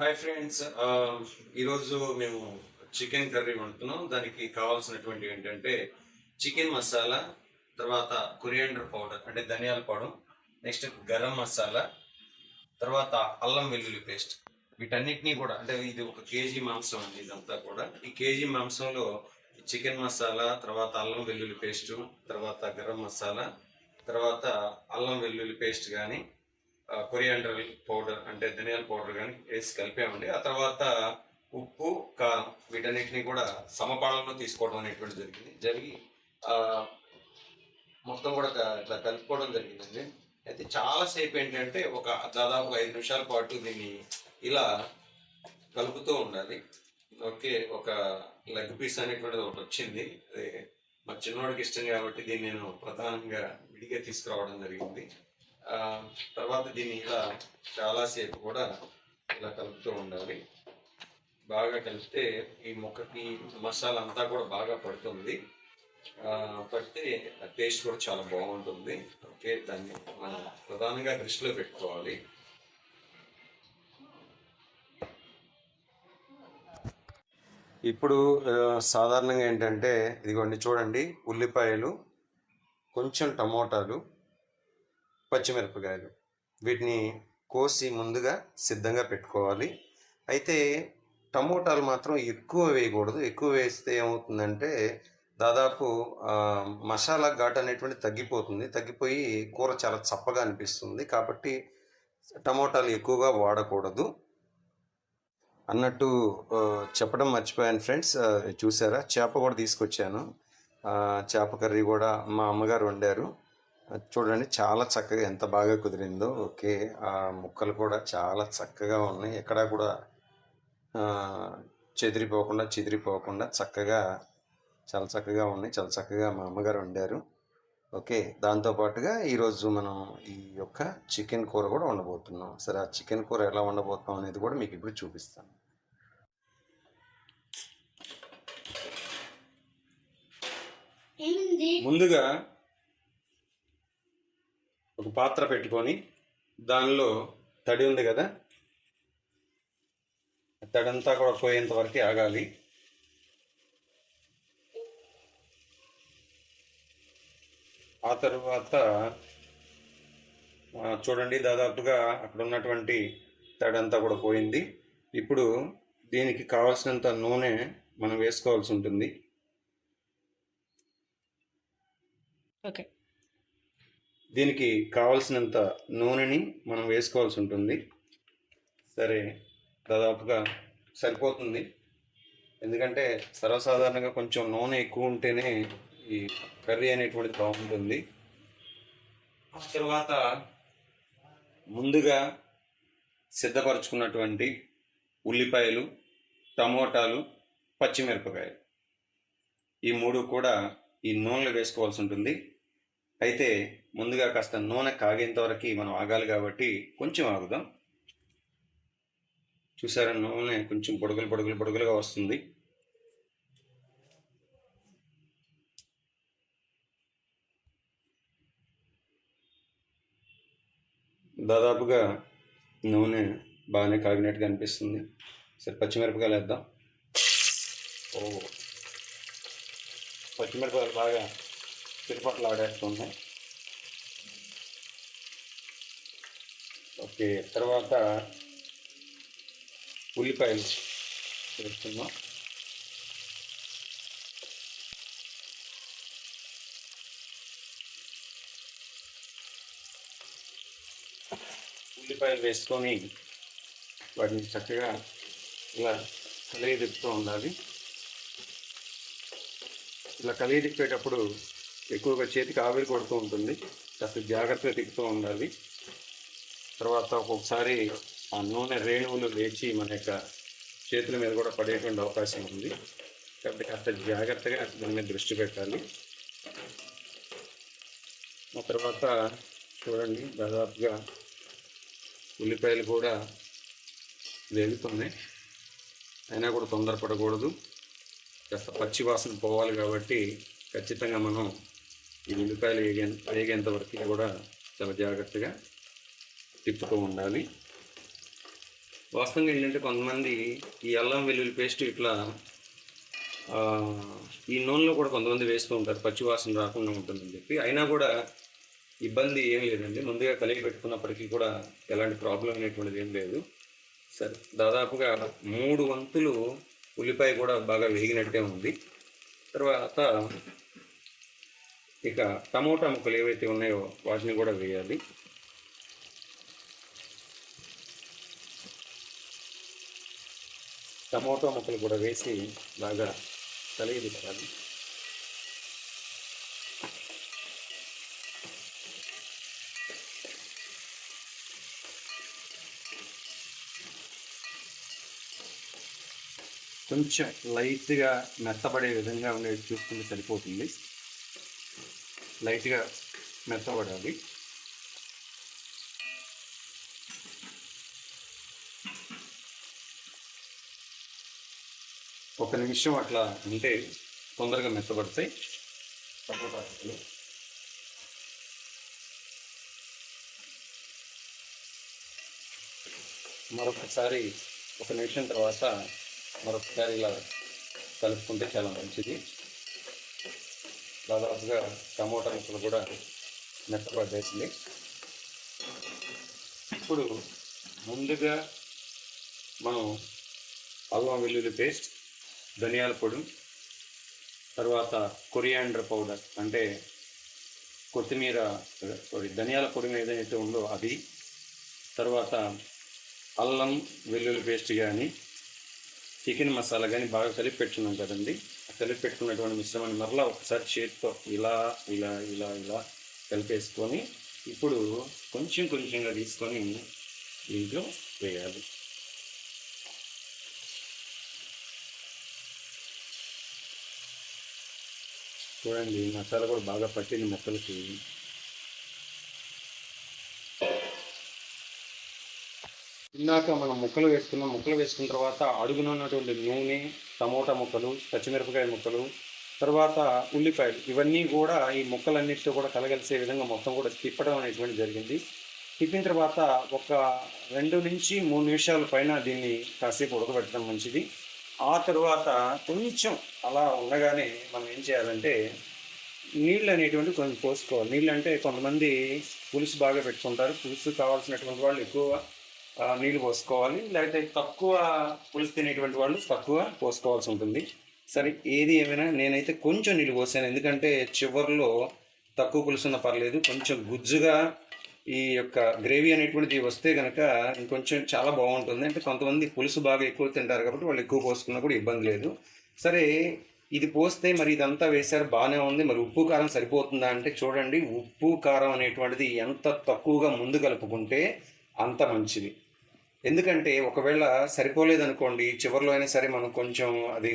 Hi friends. ఈరోజు మేము chicken curry వండుతున్నాం. దానికి కావాల్సినటువంటి ఏంటంటే చికెన్ మసాలా తర్వాత కొరియాండర్ పౌడర్ అంటే ధనియాల పౌడర్ నెక్స్ట్ గరం మసాలా తర్వాత అల్లం వెల్లుల్లి పేస్ట్. వీటన్నిటినీ కూడా అంటే ఇది ఒక కేజీ మాంసం అండి ఇదంతా కూడా. ఈ కేజీ మాంసంలో చికెన్ మసాలా తర్వాత అల్లం వెల్లుల్లి పేస్టు తర్వాత గరం మసాలా తర్వాత అల్లం వెల్లుల్లి పేస్ట్ కానీ కొరియాండర్ పౌడర్ అంటే ధనియాల పౌడర్ కానీ వేసి కలిపామండి. ఆ తర్వాత ఉప్పు కారం వీటన్నిటిని కూడా సమపాళంలో తీసుకోవడం అనేటువంటి జరిగింది. జరిగి మొత్తం కూడా ఇట్లా కలుపుకోవడం జరిగిందండి. అయితే చాలాసేపు ఏంటంటే ఒక దాదాపు ఐదు నిమిషాల పాటు దీన్ని ఇలా కలుపుతూ ఉండాలి. ఓకే ఒక లెగ్ పీస్ అనేటువంటిది ఒకటి వచ్చింది. అది మా చిన్నవాడికి ఇష్టం కాబట్టి దీన్ని నేను ప్రధానంగా విడిగా తీసుకురావడం జరిగింది. తర్వాత దీన్ని ఇలా చాలాసేపు కూడా ఇలా కలుపుతూ ఉండాలి. బాగా కలిపితే ఈ మొక్కకి మసాలా అంతా కూడా బాగా పడుతుంది. పడితే టేస్ట్ కూడా చాలా బాగుంటుంది. ఓకే దాన్ని మనం ప్రధానంగా దృష్టిలో పెట్టుకోవాలి. ఇప్పుడు సాధారణంగా ఏంటంటే ఇదిగోండి చూడండి ఉల్లిపాయలు కొంచెం టమోటాలు పచ్చిమిరపకాయలు. వీటిని కోసి ముందుగా సిద్ధంగా పెట్టుకోవాలి. అయితే టమోటాలు మాత్రం ఎక్కువ వేయకూడదు. ఎక్కువ వేస్తే ఏమవుతుందంటే దాదాపు మసాలా ఘాట్ అనేటువంటి తగ్గిపోతుంది. తగ్గిపోయి కూర చాలా చప్పగా అనిపిస్తుంది. కాబట్టి టమోటాలు ఎక్కువగా వాడకూడదు. అన్నట్టు చెప్పడం మర్చిపోయాను ఫ్రెండ్స్. చూసారా? చేప కూడా తీసుకొచ్చాను. చేప కర్రీ కూడా మా అమ్మగారు వండారు. చూడండి చాలా చక్కగా ఎంత బాగా కుదిరిందో. ఓకే ఆ ముక్కలు కూడా చాలా చక్కగా ఉన్నాయి. ఎక్కడా కూడా ఆ, చెదిరిపోకుండా చెదిరిపోకుండా చక్కగా చాలా చక్కగా ఉన్నాయి. చాలా చక్కగా మా అమ్మగారు వండారు. ఓకే దాంతోపాటుగా ఈరోజు మనం ఈ యొక్క చికెన్ కూర కూడా వండబోతున్నాం. సరే ఆ చికెన్ కూర ఎలా వండబోతున్నాం అనేది కూడా మీకు ఇప్పుడు చూపిస్తాను. ముందుగా ఒక పాత్ర పెట్టుకొని దానిలో తడి ఉంది కదా తడంతా కూడా పోయేంత వరకు ఆగాలి. ఆ తర్వాత చూడండి దాదాపుగా అక్కడ ఉన్నటువంటి తడంతా కూడా పోయింది. ఇప్పుడు దీనికి కావాల్సినంత నూనె మనం వేసుకోవాల్సి ఉంటుంది. ఓకే. దీనికి కావలసినంత నూనెని మనం వేసుకోవాల్సి ఉంటుంది. సరే దాదాపుగా సరిపోతుంది. ఎందుకంటే సర్వసాధారణంగా కొంచెం నూనె ఎక్కువ ఉంటేనే ఈ కర్రీ అనేటువంటిది బాగుంటుంది. తర్వాత ముందుగా సిద్ధపరచుకున్నటువంటి ఉల్లిపాయలు టమోటాలు పచ్చిమిరపకాయలు. ఈ మూడు కూడా ఈ నూనెలో వేసుకోవాల్సి ఉంటుంది. అయితే ముందుగా కాస్త నూనె కాగేంత వరకు మనం ఆగాలి కాబట్టి కొంచెం ఆగుదాం. చూసారా నూనె కొంచెం పొడుగులు పొడుగులు పొడుగులుగా వస్తుంది. దాదాపుగా నూనె బాగానే కాగినట్టుగా అనిపిస్తుంది. సరే పచ్చిమిరపకాయలు వేద్దాం. ఓ పచ్చిమిరపకాయలు బాగా తిరుపతిలో ఆడేస్తున్నాయి ఓకే తర్వాత ఉల్లిపాయలు వేస్తున్నాం. ఉల్లిపాయలు వేసుకొని వాటిని చక్కగా ఇలా కలిగి తిప్పుతూ ఉండాలి. ఇలా కలిగి తిప్పేటప్పుడు ఎక్కువగా చేతికి ఆవిరి కొడుతూ ఉంటుంది. కాస్త జాగ్రత్తగా తిప్పుతూ ఉండాలి. తర్వాత ఒక్కొక్కసారి ఆ నూనె రేణువులు లేచి మన యొక్క చేతుల మీద కూడా పడేటువంటి అవకాశం ఉంది. కాబట్టి కాస్త జాగ్రత్తగా దాని మీద దృష్టి పెట్టాలి. ఆ తర్వాత చూడండి దాదాపుగా ఉల్లిపాయలు కూడా వేగుతున్నాయి. అయినా కూడా తొందరపడకూడదు. కాస్త పచ్చి వాసన పోవాలి కాబట్టి ఖచ్చితంగా మనం ఈ ఉల్లిపాయలు వేగే వేగేంత వరకు కూడా చాలా జాగ్రత్తగా తిప్పుతూ ఉండాలి. వాస్తవంగా ఏంటంటే కొంతమంది ఈ అల్లం వెల్లుల్లి పేస్ట్ ఇట్లా ఈ నూనెలో కూడా కొంతమంది వేస్తూ ఉంటారు. పచ్చి వాసన రాకుండా ఉంటుందని చెప్పి. అయినా కూడా ఇబ్బంది ఏమీ లేదండి. ముందుగా కలిగి పెట్టుకున్నప్పటికీ కూడా ఎలాంటి ప్రాబ్లం అనేటువంటిది ఏం లేదు. సరే దాదాపుగా మూడు వంతులు ఉల్లిపాయ కూడా బాగా వేగినట్టే ఉంది. తర్వాత ఇక టమోటా ముక్కలు ఏవైతే ఉన్నాయో వాటిని కూడా వేయాలి. టమోటా ముక్కలు కూడా వేసి బాగా కలిగి పెట్టాలి. కొంచెం లైట్గా మెత్తబడే విధంగా ఉండేది చూసుకుంటే సరిపోతుంది. లైట్గా మెత్తబడాలి. ఒక నిమిషం అట్లా ఉంటే తొందరగా మెత్తబడతాయి. టమోటా మరొకసారి ఒక నిమిషం తర్వాత మరొకసారి ఇలా కలుపుకుంటే చాలా మంచిది. దాదాపుగా టమోటా ముక్కలు కూడా మెత్తపడేసింది ఇప్పుడు ముందుగా మనం అల్లం వెల్లుల్లి పేస్ట్ ధనియాల పొడి తర్వాత కొరియాండర్ పౌడర్ అంటే కొత్తిమీర సారీ ధనియాల పొడి ఏదైతే ఉందో అది తర్వాత అల్లం వెల్లుల్లి పేస్ట్ కానీ చికెన్ మసాలా కానీ బాగా కలిపి పెట్టున్నాం కదండి. కలిపి పెట్టుకున్నటువంటి మిశ్రమాన్ని మరలా ఒకసారి చేతితో ఇలా ఇలా ఇలా ఇలా కలిపేసుకొని ఇప్పుడు కొంచెం కొంచెంగా తీసుకొని దీంట్లో వేయాలి. చూడండి మసాలా కూడా బాగా పట్టింది మొక్కలకి. ఇందాక మనం ముక్కలు వేసుకున్నాం. ముక్కలు వేసుకున్న తర్వాత అడుగున ఉన్నటువంటి నూనె టమోటా ముక్కలు పచ్చిమిరపకాయ ముక్కలు తర్వాత ఉల్లిపాయలు. ఇవన్నీ కూడా ఈ ముక్కలన్నిటితో కూడా కలగలిసే విధంగా మొత్తం కూడా తిప్పడం అనేటువంటి జరిగింది. తిప్పిన తర్వాత ఒక రెండు నుంచి మూడు నిమిషాల పైన దీన్ని కాసేపు ఉడకబెట్టడం మంచిది. ఆ తర్వాత కొంచెం అలా ఉండగానే మనం ఏం చేయాలంటే నీళ్ళు అనేటువంటి కొంచెం పోసుకోవాలి. నీళ్ళు అంటే కొంతమంది పులుసు బాగా పెట్టుకుంటారు. పులుసు కావాల్సినటువంటి వాళ్ళు ఎక్కువ నీళ్ళు పోసుకోవాలి. లేకపోతే తక్కువ పులుసు తినేటువంటి వాళ్ళు తక్కువ పోసుకోవాల్సి ఉంటుంది. సరే ఏది ఏమైనా నేనైతే కొంచెం నీళ్ళు పోసాను. ఎందుకంటే చివరిలో తక్కువ పులుసు ఉన్నా పర్లేదు. కొంచెం గుజ్జుగా ఈ యొక్క గ్రేవీ అనేటువంటిది వస్తే కనుక ఇంకొంచెం చాలా బాగుంటుంది. అంటే కొంతమంది పులుసు బాగా ఎక్కువ తింటారు కాబట్టి వాళ్ళు ఎక్కువ పోసుకున్నా కూడా ఇబ్బంది లేదు. సరే ఇది పోస్తే మరి ఇదంతా వేశారు బాగానే ఉంది. మరి ఉప్పు కారం సరిపోతుందా అంటే చూడండి. ఉప్పు కారం అనేటువంటిది ఎంత తక్కువగా ముందు కలుపుకుంటే అంత మంచిది. ఎందుకంటే ఒకవేళ సరిపోలేదనుకోండి చివరిలో అయినా సరే మనం కొంచెం అది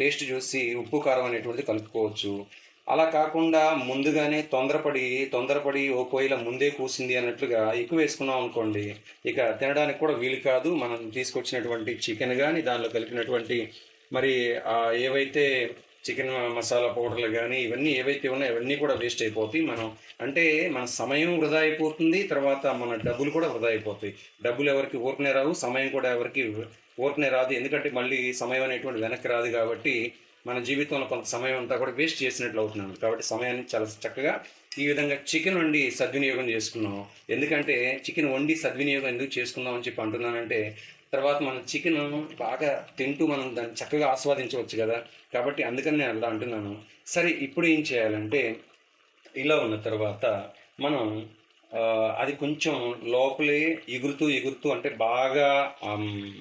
టేస్ట్ చూసి ఉప్పు కారం అనేటువంటిది కలుపుకోవచ్చు. అలా కాకుండా ముందుగానే తొందరపడి తొందరపడి ఓ పొయ్యిల ముందే కూసింది అన్నట్లుగా ఎక్కువ వేసుకున్నాం అనుకోండి ఇక తినడానికి కూడా వీలు కాదు. మనం తీసుకొచ్చినటువంటి చికెన్ కానీ దానిలో కలిపినటువంటి మరి ఏవైతే చికెన్ మసాలా పౌడర్లు కానీ ఇవన్నీ ఏవైతే ఉన్నాయో ఇవన్నీ కూడా వేస్ట్ అయిపోతాయి. మనం అంటే మన సమయం వృధా అయిపోతుంది తర్వాత మన డబ్బులు కూడా వృధా అయిపోతాయి. డబ్బులు ఎవరికి ఊరకనే రావు సమయం కూడా ఎవరికి ఊరకనే రాదు. ఎందుకంటే మళ్ళీ సమయం అనేటువంటి వెనక్కి రాదు కాబట్టి మన జీవితంలో కొంత సమయం అంతా కూడా వేస్ట్ చేసినట్లు అవుతున్నాను కాబట్టి సమయాన్ని చాలా చక్కగా ఈ విధంగా చికెన్ వండి సద్వినియోగం చేసుకున్నాం ఎందుకంటే చికెన్ వండి సద్వినియోగం ఎందుకు చేసుకుందాం అని చెప్పి అంటున్నానంటే తర్వాత మనం చికెన్ బాగా తింటూ మనం దాన్ని చక్కగా ఆస్వాదించవచ్చు కదా. కాబట్టి అందుకని నేను అలా అంటున్నాను. సరే ఇప్పుడు ఏం చేయాలంటే ఇలా ఉన్న తర్వాత మనం అది కొంచెం లోపలే ఎగురుతూ ఎగురుతూ అంటే బాగా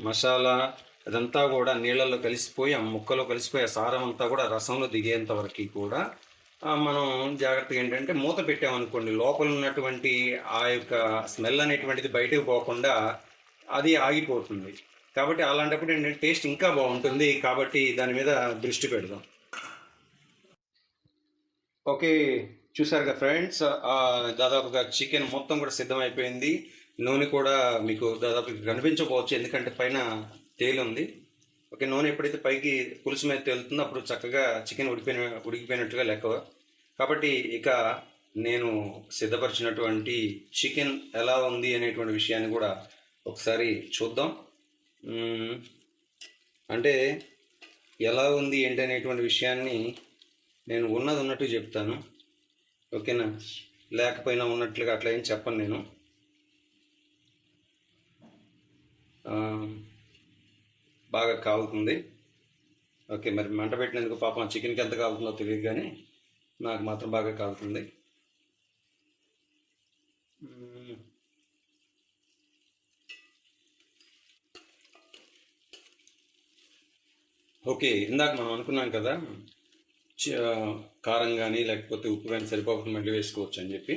మసాలా అదంతా కూడా నీళ్ళల్లో కలిసిపోయి ఆ ముక్కలో కలిసిపోయి ఆ సారం అంతా కూడా రసంలో దిగేంత వరకు కూడా మనం జాగ్రత్తగా ఏంటంటే మూత పెట్టామనుకోండి లోపల ఉన్నటువంటి ఆ యొక్క స్మెల్ అనేటువంటిది బయటకు పోకుండా అది ఆగిపోతుంది. కాబట్టి అలాంటప్పుడు ఏంటంటే టేస్ట్ ఇంకా బాగుంటుంది కాబట్టి దాని మీద దృష్టి పెడదాం. ఓకే చూసారుగా ఫ్రెండ్స్ దాదాపుగా చికెన్ మొత్తం కూడా సిద్ధమైపోయింది. నూనె కూడా మీకు దాదాపు కనిపించకపోవచ్చు ఎందుకంటే పైన తేలుంది ఉంది. ఓకే నూనె ఎప్పుడైతే పైకి పులుసు మీద తేలుతుందో అప్పుడు చక్కగా చికెన్ ఉడిపోయిన ఉడికిపోయినట్టుగా లెక్క. కాబట్టి ఇక నేను సిద్ధపరిచినటువంటి చికెన్ ఎలా ఉంది అనేటువంటి విషయాన్ని కూడా ఒకసారి చూద్దాం. అంటే ఎలా ఉంది ఏంటి అనేటువంటి విషయాన్ని నేను ఉన్నది ఉన్నట్టు చెప్తాను. ఓకేనా? లేకపోయినా ఉన్నట్లుగా అట్లా ఏం చెప్పను నేను. బాగా కాలుతుంది ఓకే మరి మంట పెట్టినందుకు పాపం చికెన్కి ఎంత కాలుతుందో తెలియదు కానీ నాకు మాత్రం బాగా కాలుతుంది ఓకే ఇందాక మనం అనుకున్నాం కదా చ- కారం కానీ లేకపోతే ఉప్పు కానీ సరిపోకుండా మళ్ళీ వేసుకోవచ్చు అని చెప్పి.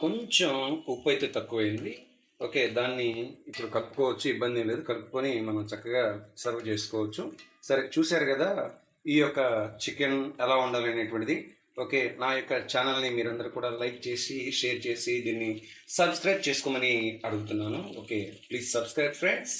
కొంచెం ఉప్పు అయితే తక్కువైంది. ఓకే దాన్ని ఇప్పుడు కలుపుకోవచ్చు ఇబ్బంది ఏం లేదు. కలుపుకొని మనం చక్కగా సర్వ్ చేసుకోవచ్చు. సరే చూశారు కదా ఈ యొక్క చికెన్ ఎలా ఉండాలి అనేటువంటిది. ఓకే నా యొక్క ఛానల్ని మీరందరూ కూడా లైక్ చేసి షేర్ చేసి దీన్ని సబ్స్క్రైబ్ చేసుకోమని అడుగుతున్నాను. Okay please subscribe friends.